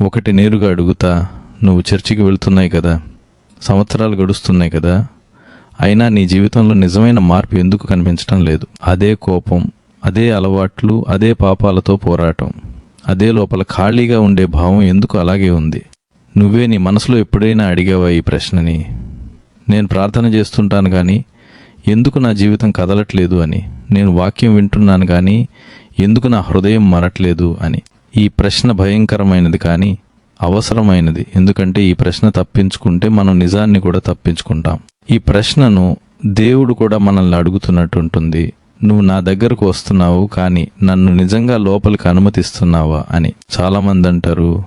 ఒకటి నేరుగా అడుగుతా నువ్వు చర్చికి వెళ్తున్నాయి కదా సంవత్సరాలు గడుస్తున్నాయి కదా అయినా నీ జీవితంలో నిజమైన మార్పు ఎందుకు కనిపించడం లేదు? అదే కోపం అదే అలవాట్లు అదే పాపాలతో పోరాటం అదే లోపల ఖాళీగా ఉండే భావం ఎందుకు అలాగే ఉంది? నువ్వే నీ మనసులో ఎప్పుడైనా అడిగావా ఈ ప్రశ్నని? నేను ప్రార్థన చేస్తుంటాను కానీ ఎందుకు నా జీవితం కదలట్లేదు అని? నేను వాక్యం వింటున్నాను కానీ ఎందుకు నా హృదయం మరట్లేదు అని? ఈ ప్రశ్న భయంకరమైనది కానీ అవసరమైనది. ఎందుకంటే ఈ ప్రశ్న తప్పించుకుంటే మనం నిజాన్ని కూడా తప్పించుకుంటాం. ఈ ప్రశ్నను దేవుడు కూడా మనల్ని అడుగుతున్నట్టు ఉంటుంది. నువ్వు నా దగ్గరకు వస్తున్నావు కానీ నన్ను నిజంగా లోపలికి అనుమతిస్తున్నావా అని చాలామంది అంటారు.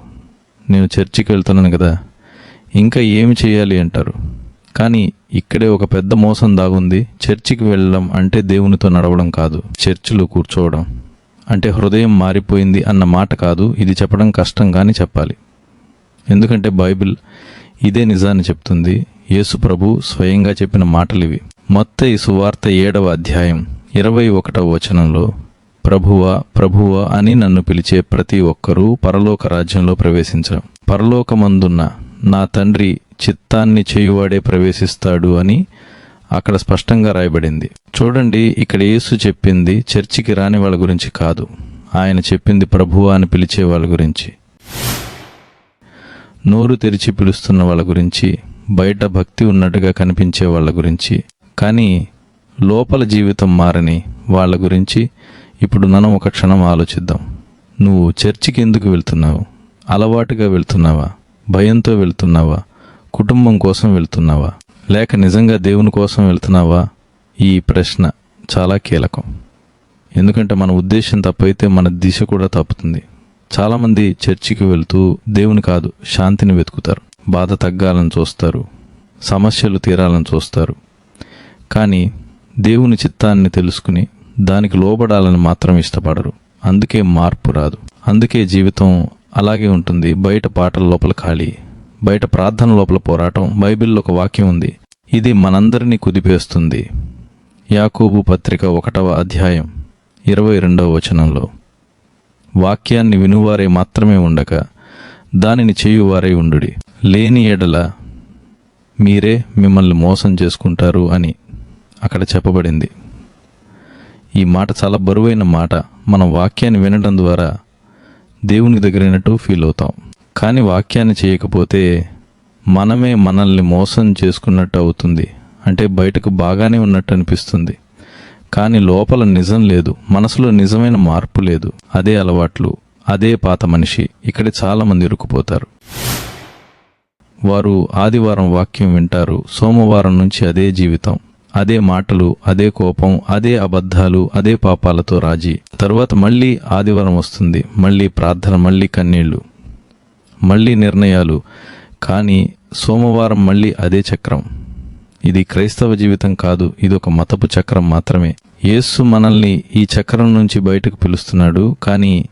నేను చర్చికి వెళ్తున్నాను కదా. ఇంకా ఏమి చేయాలి అంటారు. కానీ ఇక్కడే ఒక పెద్ద మోసం దాగుంది. చర్చికి వెళ్ళడం అంటే దేవునితో నడవడం కాదు. చర్చిలో కూర్చోవడం. అంటే హృదయం మారిపోయింది అన్న మాట కాదు ఇది చెప్పడం కష్టం కానీ చెప్పాలి. ఎందుకంటే బైబిల్ ఇదే నిజాన్ని చెప్తుంది. యేసు ప్రభు స్వయంగా చెప్పిన మాటలు ఇవి. మొత్త ఈ సువార్త ఏడవ అధ్యాయం ఇరవై ఒకటవ వచనంలో ప్రభువా ప్రభువా అని నన్ను పిలిచే ప్రతి ఒక్కరూ పరలోక రాజ్యంలో ప్రవేశించడం పరలోకమందున్న నా తండ్రి చిత్తాన్ని చేయువాడే ప్రవేశిస్తాడు అని అక్కడ స్పష్టంగా రాయబడింది. చూడండి ఇక్కడ యేసు చెప్పింది చర్చికి రాని వాళ్ళ గురించి కాదు. ఆయన చెప్పింది ప్రభువా అని పిలిచే వాళ్ళ గురించి. నోరు తెరిచి పిలుస్తున్న వాళ్ళ గురించి బయట భక్తి ఉన్నట్టుగా కనిపించే వాళ్ళ గురించి. కానీ లోపల జీవితం మారని వాళ్ళ గురించి ఇప్పుడు మనం ఒక క్షణం ఆలోచిద్దాం. నువ్వు చర్చికి ఎందుకు వెళ్తున్నావు? అలవాటుగా వెళ్తున్నావా? భయంతో వెళ్తున్నావా? కుటుంబం కోసం వెళ్తున్నావా? లేక నిజంగా దేవుని కోసం వెళ్తున్నావా? ఈ ప్రశ్న చాలా కీలకం. ఎందుకంటే మన ఉద్దేశం తప్పైతే మన దిశ కూడా తప్పుతుంది. చాలామంది చర్చికి వెళ్తూ దేవుని కాదు శాంతిని వెతుకుతారు. బాధ తగ్గాలని చూస్తారు. సమస్యలు తీరాలని చూస్తారు. కానీ దేవుని చిత్తాన్ని తెలుసుకుని దానికి లోబడాలని మాత్రం ఇష్టపడరు. అందుకే మార్పు రాదు. అందుకే జీవితం అలాగే ఉంటుంది బయట పాటల లోపల ఖాళీ. బయట ప్రార్థన లోపల పోరాటం బైబిల్లో ఒక వాక్యం ఉంది. ఇది మనందరినీ కుదిపేస్తుంది. యాకోబు పత్రిక ఒకటవ అధ్యాయం ఇరవై రెండవ వచనంలో. వాక్యాన్ని వినువారే మాత్రమే ఉండక దానిని చేయువారే ఉండుడి. లేని ఎడల మీరే మిమ్మల్ని మోసం చేసుకుంటారు అని అక్కడ చెప్పబడింది. ఈ మాట చాలా బరువైన మాట. మనం వాక్యాన్ని వినడం ద్వారా దేవునికి దగ్గరైనట్టు ఫీల్ అవుతాం. కానీ వాక్యాన్ని చేయకపోతే మనమే మనల్ని మోసం చేసుకున్నట్టు అవుతుంది. అంటే బయటకు బాగానే ఉన్నట్టు అనిపిస్తుంది. కానీ లోపల నిజం లేదు. మనసులో నిజమైన మార్పు లేదు. అదే అలవాట్లు అదే పాత మనిషి. ఇక్కడ చాలామంది ఇరుక్కుపోతారు. వారు ఆదివారం వాక్యం వింటారు. సోమవారం నుంచి అదే జీవితం. అదే మాటలు అదే కోపం అదే అబద్ధాలు అదే పాపాలతో రాజీ. తరువాత మళ్ళీ ఆదివారం వస్తుంది. మళ్ళీ ప్రార్థన మళ్ళీ కన్నీళ్ళు. మళ్ళీ నిర్ణయాలు కానీ సోమవారం మళ్ళీ అదే చక్రం. ఇది క్రైస్తవ జీవితం కాదు ఇది ఒక మతపు చక్రం మాత్రమే. యేసు మనల్ని ఈ చక్రం నుంచి బయటకు పిలుస్తున్నాడు కానీ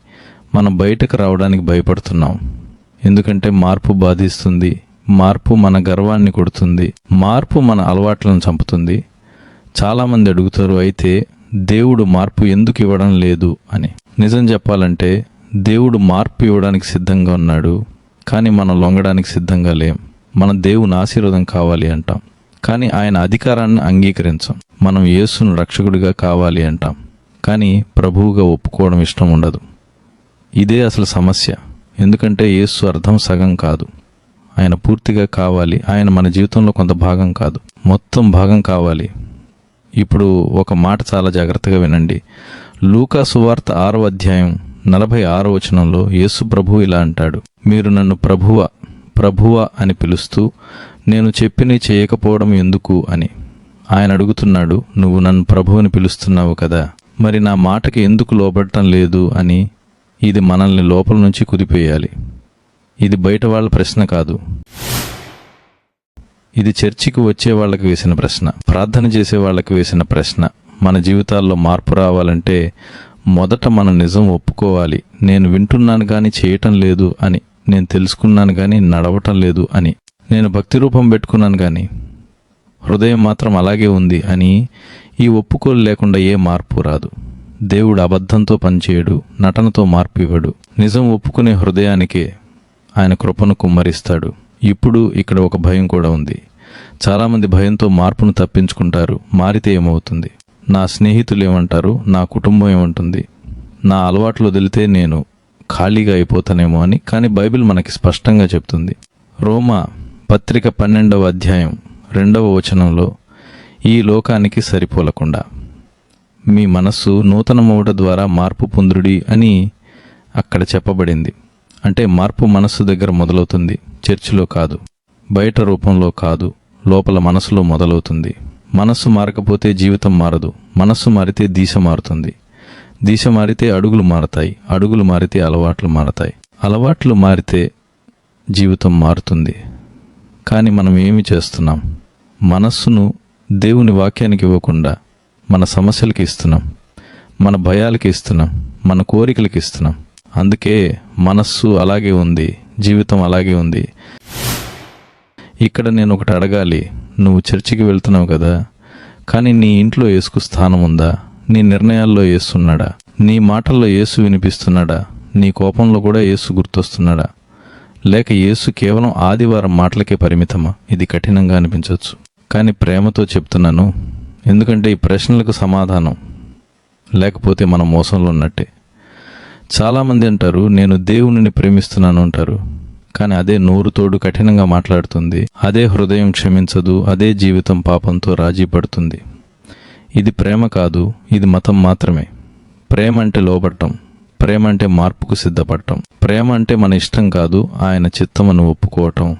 మనం బయటకు రావడానికి భయపడుతున్నాం. ఎందుకంటే మార్పు బాధిస్తుంది మార్పు మన గర్వాన్ని కొడుతుంది మార్పు మన అలవాట్లను చంపుతుంది. చాలామంది అడుగుతారు అయితే దేవుడు మార్పు ఎందుకు ఇవ్వడం లేదు? అని. నిజం చెప్పాలంటే దేవుడు మార్పు ఇవ్వడానికి సిద్ధంగా ఉన్నాడు కానీ మనం లొంగడానికి సిద్ధంగా లేం. మన దేవుని ఆశీర్వాదం కావాలి అంటాం. కానీ ఆయన అధికారాన్ని అంగీకరించాం. మనం యేసును రక్షకుడిగా కావాలి అంటాం. కానీ ప్రభువుగా ఒప్పుకోవడం ఇష్టం ఉండదు. ఇదే అసలు సమస్య. ఎందుకంటే యేసు అర్థం సగం కాదు. ఆయన పూర్తిగా కావాలి. ఆయన మన జీవితంలో కొంత భాగం కాదు. మొత్తం భాగం కావాలి. ఇప్పుడు ఒక మాట చాలా జాగ్రత్తగా వినండి. లూకా సువార్త ఆరో అధ్యాయం నలభై ఆరో వచనంలో యేసు ప్రభు ఇలా అంటాడు. మీరు నన్ను ప్రభువ ప్రభువ అని పిలుస్తూ నేను చెప్పిని చేయకపోవడం ఎందుకు అని. ఆయన అడుగుతున్నాడు నువ్వు నన్ను ప్రభువుని పిలుస్తున్నావు కదా. మరి నా మాటకి ఎందుకు లోబడటం లేదు అని. ఇది మనల్ని లోపల నుంచి కుదిపేయాలి. ఇది బయట వాళ్ళ ప్రశ్న కాదు. ఇది చర్చికి వచ్చే వాళ్ళకి వేసిన ప్రశ్న. ప్రార్థన చేసే వాళ్ళకి వేసిన ప్రశ్న. మన జీవితాల్లో మార్పు రావాలంటే మొదట మనం నిజం ఒప్పుకోవాలి. నేను వింటున్నాను కానీ చేయటం లేదు అని నేను తెలుసుకున్నాను కానీ నడవటం లేదు అని నేను భక్తి రూపం పెట్టుకున్నాను కానీ హృదయం మాత్రం అలాగే ఉంది అని ఈ ఒప్పుకోలు లేకుండా ఏ మార్పు రాదు. దేవుడు అబద్ధంతో పనిచేయడు నటనతో మార్పు ఇవ్వడు నిజం ఒప్పుకునే హృదయానికే ఆయన కృపను కుమ్మరిస్తాడు. ఇప్పుడు ఇక్కడ ఒక భయం కూడా ఉంది. చాలామంది భయంతో మార్పును తప్పించుకుంటారు మారితే ఏమవుతుంది? నా స్నేహితులు ఏమంటారు నా కుటుంబం ఏమంటుంది? నా అలవాట్లు వదిలితే నేను ఖాళీగా అయిపోతానేమో అని కానీ బైబిల్ మనకి స్పష్టంగా చెప్తుంది. రోమా పత్రిక పన్నెండవ అధ్యాయం రెండవ వచనంలో ఈ లోకానికి సరిపోలకుండా మీ మనస్సు నూతనమవుట ద్వారా మార్పు పొందుడి అని అక్కడ చెప్పబడింది. అంటే మార్పు మనస్సు దగ్గర మొదలవుతుంది చర్చిలో కాదు బయట రూపంలో కాదు లోపల మనసులో మొదలవుతుంది. మనస్సు మారకపోతే జీవితం మారదు. మనస్సు మారితే దీశ మారుతుంది. దీశ మారితే అడుగులు మారతాయి. అడుగులు మారితే అలవాట్లు మారతాయి. అలవాట్లు మారితే జీవితం మారుతుంది. కానీ మనం ఏమి చేస్తున్నాం? మనస్సును దేవుని వాక్యానికి ఇవ్వకుండా మన సమస్యలకి ఇస్తున్నాం. మన భయాలకి ఇస్తున్నాం. మన కోరికలకి ఇస్తున్నాం. అందుకే మనస్సు అలాగే ఉంది. జీవితం అలాగే ఉంది. ఇక్కడ నేను ఒకటి అడగాలి. నువ్వు చర్చికి వెళ్తున్నావు కదా కానీ నీ ఇంట్లో యేసుకు స్థానం ఉందా? నీ నిర్ణయాల్లో యేసున్నాడా? నీ మాటల్లో యేసు వినిపిస్తున్నాడా? నీ కోపంలో కూడా యేసు గుర్తొస్తున్నాడా? లేక యేసు కేవలం ఆదివారం మాటలకే పరిమితమా? ఇది కఠినంగా అనిపించవచ్చు. కానీ ప్రేమతో చెప్తున్నాను ఎందుకంటే ఈ ప్రశ్నలకు సమాధానం లేకపోతే మనం మోసంలో ఉన్నట్టే. చాలామంది అంటారు నేను దేవుని ప్రేమిస్తున్నాను అంటారు. కానీ అదే నోరుతోడు కఠినంగా మాట్లాడుతుంది. అదే హృదయం క్షమించదు అదే జీవితం పాపంతో రాజీ పడుతుంది. ఇది ప్రేమ కాదు ఇది మతం మాత్రమే. ప్రేమ అంటే లోబట్టం ప్రేమ అంటే మార్పుకు సిద్ధపడటం. ప్రేమ అంటే మన ఇష్టం కాదు ఆయన చిత్తమను ఒప్పుకోవటం.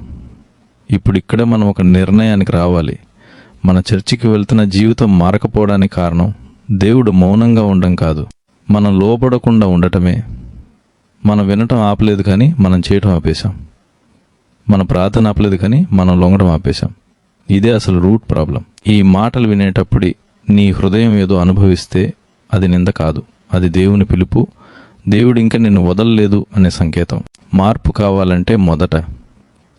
ఇప్పుడు ఇక్కడ మనం ఒక నిర్ణయానికి రావాలి. మన చర్చికి వెళ్తున్న జీవితం మారకపోవడానికి కారణం దేవుడు మౌనంగా ఉండడం కాదు. మనం లోపడకుండా ఉండటమే. మనం వినటం ఆపలేదు కానీ మనం చేయటం ఆపేశాం. మన ప్రార్థన ఆపలేదు కానీ మనం లొంగడం ఆపేశాం. ఇదే అసలు రూట్ ప్రాబ్లం. ఈ మాటలు వినేటప్పుడు నీ హృదయం ఏదో అనుభవిస్తే అది నింద కాదు. అది దేవుని పిలుపు. దేవుడు ఇంకా నిన్ను వదలలేదు అనే సంకేతం. మార్పు కావాలంటే మొదట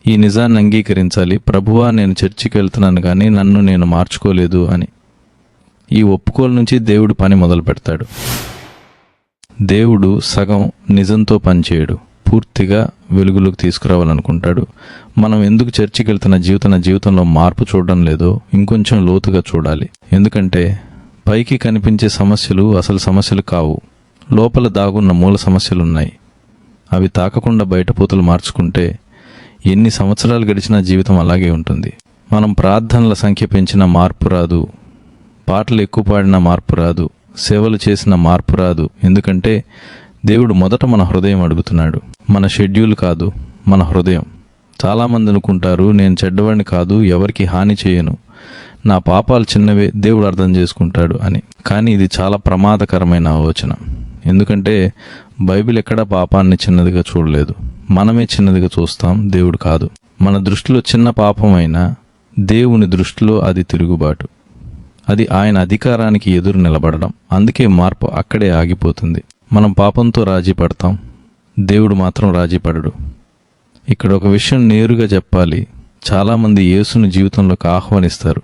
ఈ నిజాన్ని అంగీకరించాలి. ప్రభువా నేను చర్చికి వెళ్తున్నాను కానీ నన్ను నేను మార్చుకోలేదు అని. ఈ ఒప్పుకోల నుంచి దేవుడు పని మొదలు పెడతాడు దేవుడు సగం నిజంతో పనిచేయడు. పూర్తిగా వెలుగులోకి తీసుకురావాలనుకుంటాడు. మనం ఎందుకు చర్చికి వెళ్తున్న జీవితం జీవితంలో మార్పు చూడడం లేదో ఇంకొంచెం లోతుగా చూడాలి. ఎందుకంటే పైకి కనిపించే సమస్యలు అసలు సమస్యలు కావు. లోపల దాగున్న మూల సమస్యలు ఉన్నాయి అవి తాకకుండా బయట పూతలు మార్చుకుంటే ఎన్ని సంవత్సరాలు గడిచినా జీవితం అలాగే ఉంటుంది. మనం ప్రార్థనల సంఖ్య పెంచిన మార్పు రాదు. పాటలు ఎక్కువ పాడిన మార్పు రాదు. సేవలు చేసిన మార్పు రాదు. ఎందుకంటే దేవుడు మొదట మన హృదయం అడుగుతున్నాడు. మన షెడ్యూల్ కాదు మన హృదయం. చాలామంది అనుకుంటారు నేను చెడ్డవాడిని కాదు ఎవరికి హాని చేయను. నా పాపాలు చిన్నవే దేవుడు అర్థం చేసుకుంటాడు అని. కానీ ఇది చాలా ప్రమాదకరమైన ఆలోచన. ఎందుకంటే బైబిల్ ఎక్కడా పాపాన్ని చిన్నదిగా చూడలేదు. మనమే చిన్నదిగా చూస్తాం దేవుడు కాదు. మన దృష్టిలో చిన్న పాపమైనా దేవుని దృష్టిలో అది తిరుగుబాటు. అది ఆయన అధికారానికి ఎదురు నిలబడడం. అందుకే మార్పు అక్కడే ఆగిపోతుంది. మనం పాపంతో రాజీ పడతాం. దేవుడు మాత్రం రాజీ పడడు. ఇక్కడ ఒక విషయం నేరుగా చెప్పాలి. చాలామంది యేసుని జీవితంలోకి ఆహ్వానిస్తారు.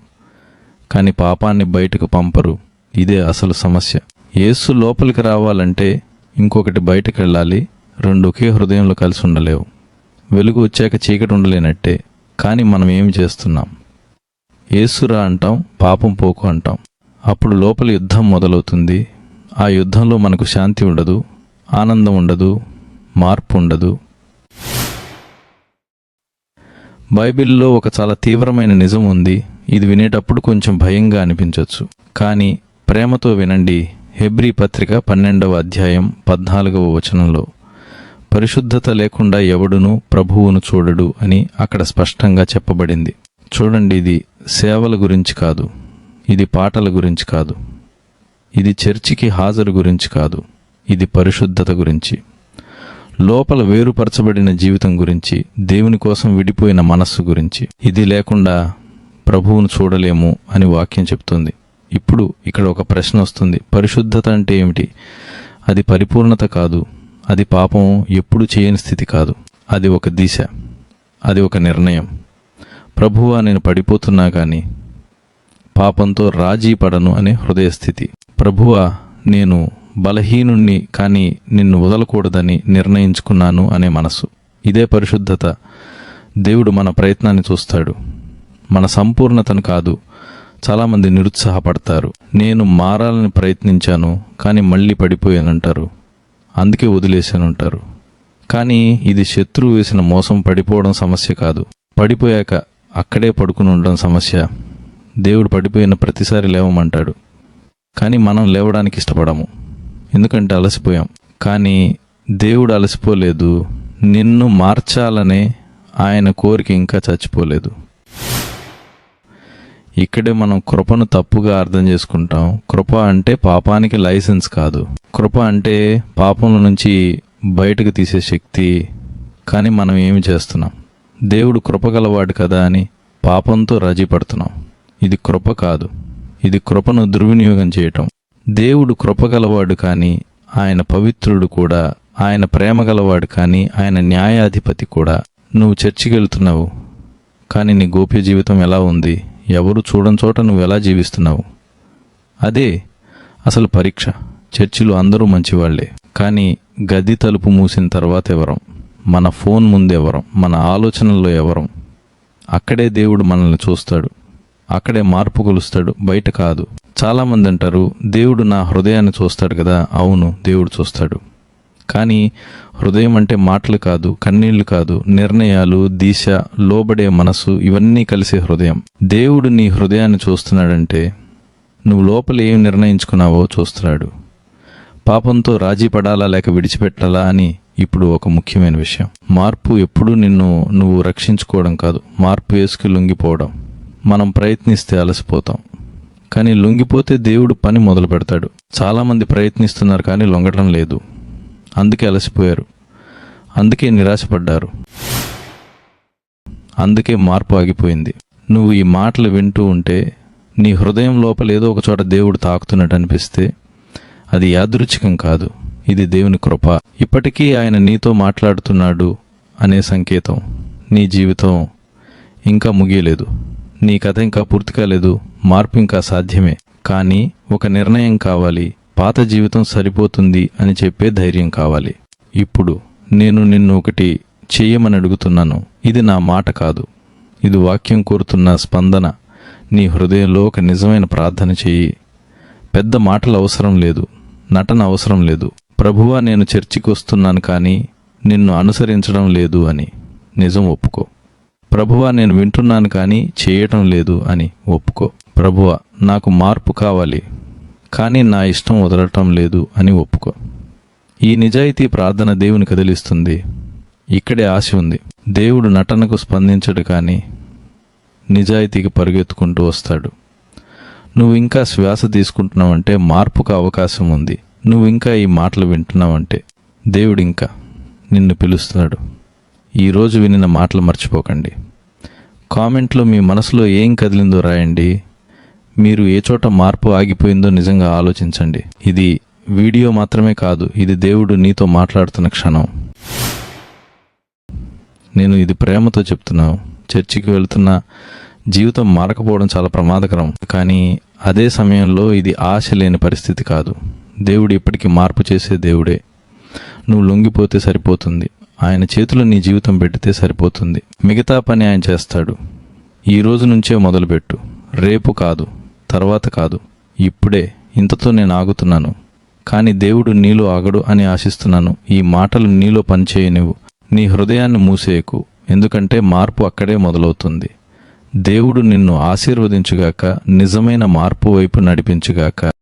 కానీ పాపాన్ని బయటకు పంపరు. ఇదే అసలు సమస్య. యేసు లోపలికి రావాలంటే ఇంకొకటి బయటకు వెళ్ళాలి. రెండు ఒకే హృదయంలో కలిసి ఉండలేవు. వెలుగు వచ్చాక చీకటి ఉండలేనట్టే. కానీ మనం ఏమి చేస్తున్నాం? ఏసురా అంటాం పాపం పోకు అంటాం. అప్పుడు లోపల యుద్ధం మొదలవుతుంది. ఆ యుద్ధంలో మనకు శాంతి ఉండదు ఆనందం ఉండదు మార్పు ఉండదు. బైబిల్లో ఒక చాలా తీవ్రమైన నిజం ఉంది. ఇది వినేటప్పుడు కొంచెం భయంగా అనిపించవచ్చు కానీ ప్రేమతో వినండి. హెబ్రీ పత్రిక పన్నెండవ అధ్యాయం పద్నాలుగవ వచనంలో పరిశుద్ధత లేకుండా ఎవడును ప్రభువును చూడడు అని అక్కడ స్పష్టంగా చెప్పబడింది. చూడండి ఇది. సేవల గురించి కాదు. ఇది పాటల గురించి కాదు. ఇది చర్చికి హాజరు గురించి కాదు. ఇది పరిశుద్ధత గురించి. లోపల వేరుపరచబడిన జీవితం గురించి దేవుని కోసం విడిపోయిన మనస్సు గురించి. ఇది లేకుండా ప్రభువును చూడలేము అని వాక్యం చెప్తుంది. ఇప్పుడు ఇక్కడ ఒక ప్రశ్న వస్తుంది. పరిశుద్ధత అంటే ఏమిటి? అది పరిపూర్ణత కాదు. అది పాపం ఎప్పుడు చేయని స్థితి కాదు. అది ఒక దిశ. అది ఒక నిర్ణయం. ప్రభువా నేను పడిపోతున్నా కానీ పాపంతో రాజీ పడను అనే హృదయస్థితి. ప్రభువా నేను బలహీనుణ్ణి కానీ నిన్ను వదలకూడదని నిర్ణయించుకున్నాను అనే మనసు ఇదే పరిశుద్ధత. దేవుడు మన ప్రయత్నాన్ని చూస్తాడు. మన సంపూర్ణతను కాదు చాలామంది నిరుత్సాహపడతారు. నేను మారాలని ప్రయత్నించాను కానీ మళ్ళీ పడిపోయానంటారు. అందుకే వదిలేశానంటారు. కానీ ఇది శత్రువు వేసిన మోసం పడిపోవడం సమస్య కాదు. పడిపోయాక అక్కడే పడుకుని ఉండడం సమస్య. దేవుడు పడిపోయిన ప్రతిసారి లేవమంటాడు. కానీ మనం లేవడానికి ఇష్టపడము. ఎందుకంటే అలసిపోయాం. కానీ దేవుడు అలసిపోలేదు. నిన్ను మార్చాలనే ఆయన కోరిక ఇంకా చచ్చిపోలేదు. ఇక్కడే మనం కృపను తప్పుగా అర్థం చేసుకుంటాం. కృప అంటే పాపానికి లైసెన్స్ కాదు. కృప అంటే పాపం నుంచి బయటకు తీసే శక్తి. కానీ మనం ఏమి చేస్తున్నాం? దేవుడు కృపగలవాడు కదా అని పాపంతో రాజీపడుతున్నాం. ఇది కృప కాదు. ఇది కృపను దుర్వినియోగం చేయటం. దేవుడు కృపగలవాడు కానీ ఆయన పవిత్రుడు కూడా ఆయన ప్రేమ గలవాడు కానీ ఆయన న్యాయాధిపతి కూడా నువ్వు చర్చికి వెళ్తున్నావు కానీ నీ గోప్య జీవితం ఎలా ఉంది? ఎవరు చూడని చోట నువ్వు ఎలా జీవిస్తున్నావు? అదే అసలు పరీక్ష. చర్చిలో అందరూ మంచివాళ్ళే. కానీ గది తలుపు మూసిన తర్వాత ఎవరం? మన ఫోన్ ముందు ఎవరం? మన ఆలోచనల్లో ఎవరం? అక్కడే దేవుడు మనల్ని చూస్తాడు. అక్కడే మార్పు కొలుస్తాడు. బయట కాదు. చాలామంది అంటారు దేవుడు నా హృదయాన్ని చూస్తాడు కదా? అవును దేవుడు చూస్తాడు. కానీ హృదయం అంటే మాటలు కాదు కన్నీళ్ళు కాదు. నిర్ణయాలు దిశ లోబడే మనసు ఇవన్నీ కలిసే హృదయం. దేవుడు నీ హృదయాన్ని చూస్తున్నాడంటే నువ్వు లోపల ఏం నిర్ణయించుకున్నావో చూస్తున్నాడు. పాపంతో రాజీ పడాలా లేక విడిచిపెట్టాలా అని ఇప్పుడు ఒక ముఖ్యమైన విషయం. మార్పు ఎప్పుడూ నిన్ను నువ్వు రక్షించుకోవడం కాదు. మార్పు వేసుకు లొంగిపోవడం. మనం ప్రయత్నిస్తే అలసిపోతాం. కానీ లొంగిపోతే దేవుడు పని మొదలు పెడతాడు చాలామంది ప్రయత్నిస్తున్నారు కానీ లొంగటం లేదు. అందుకే అలసిపోయారు. అందుకే నిరాశపడ్డారు. అందుకే మార్పు ఆగిపోయింది. నువ్వు ఈ మాటలు వింటూ ఉంటే నీ హృదయం లోపల ఏదో ఒక చోట దేవుడు తాకుతున్నట్టు అనిపిస్తే అది యాదృచ్ఛికం కాదు. ఇది దేవుని కృప. ఇప్పటికీ ఆయన నీతో మాట్లాడుతున్నాడు అనే సంకేతం నీ జీవితం ఇంకా ముగియలేదు. నీ కథ ఇంకా పూర్తి కాలేదు మార్పు ఇంకా సాధ్యమే. కానీ ఒక నిర్ణయం కావాలి పాత జీవితం సరిపోతుంది అని చెప్పే ధైర్యం కావాలి. ఇప్పుడు నేను నిన్ను ఒకటి చెయ్యమని అడుగుతున్నాను. ఇది నా మాట కాదు. ఇది వాక్యం కోరుతున్న స్పందన. నీ హృదయంలో ఒక నిజమైన ప్రార్థన చెయ్యి పెద్ద మాటలు అవసరం లేదు. నటన అవసరం లేదు. ప్రభువా నేను చర్చికి వస్తున్నాను కానీ నిన్ను అనుసరించడం లేదు అని నిజం ఒప్పుకో. ప్రభువా నేను వింటున్నాను కానీ చేయటం లేదు అని ఒప్పుకో. ప్రభువా నాకు మార్పు కావాలి కానీ నా ఇష్టం వదలటం లేదు అని ఒప్పుకో. ఈ నిజాయితీ ప్రార్థన దేవుని కదిలిస్తుంది. ఇక్కడే ఆశ ఉంది. దేవుడు నటనకు స్పందించడు కానీ నిజాయితీకి పరుగెత్తుకుంటూ వస్తాడు. నువ్వు ఇంకా శ్వాస తీసుకుంటున్నావంటే మార్పుకు అవకాశం ఉంది. నువ్వు ఇంకా ఈ మాటలు వింటున్నావంటే దేవుడు ఇంకా నిన్ను పిలుస్తున్నాడు. ఈరోజు వినిన మాటలు మర్చిపోకండి. కామెంట్లో మీ మనసులో ఏం కదిలిందో రాయండి. మీరు ఏ చోట మార్పు ఆగిపోయిందో నిజంగా ఆలోచించండి. ఇది వీడియో మాత్రమే కాదు ఇది దేవుడు నీతో మాట్లాడుతున్న క్షణం. నేను ఇది ప్రేమతో చెప్తున్నాను చర్చికి వెళ్తున్న జీవితం మారకపోవడం చాలా ప్రమాదకరం. కానీ అదే సమయంలో ఇది ఆశ లేని పరిస్థితి కాదు. దేవుడు ఇప్పటికీ మార్పు చేసే దేవుడే. నువ్వు లొంగిపోతే సరిపోతుంది. ఆయన చేతిలో నీ జీవితం పెడితే సరిపోతుంది. మిగతా పని ఆయన చేస్తాడు. ఈ రోజు నుంచే మొదలుపెట్టు. రేపు కాదు తర్వాత కాదు. ఇప్పుడే ఇంతతో నేను ఆగుతున్నాను. కానీ దేవుడు నీలో ఆగడు అని ఆశిస్తున్నాను. ఈ మాటలు నీలో పనిచేయనివ్వు. నీ హృదయాన్ని మూసేయకు. ఎందుకంటే మార్పు అక్కడే మొదలవుతుంది. దేవుడు నిన్ను ఆశీర్వదించుగాక నిజమైన మార్పు వైపు నడిపించుగాక.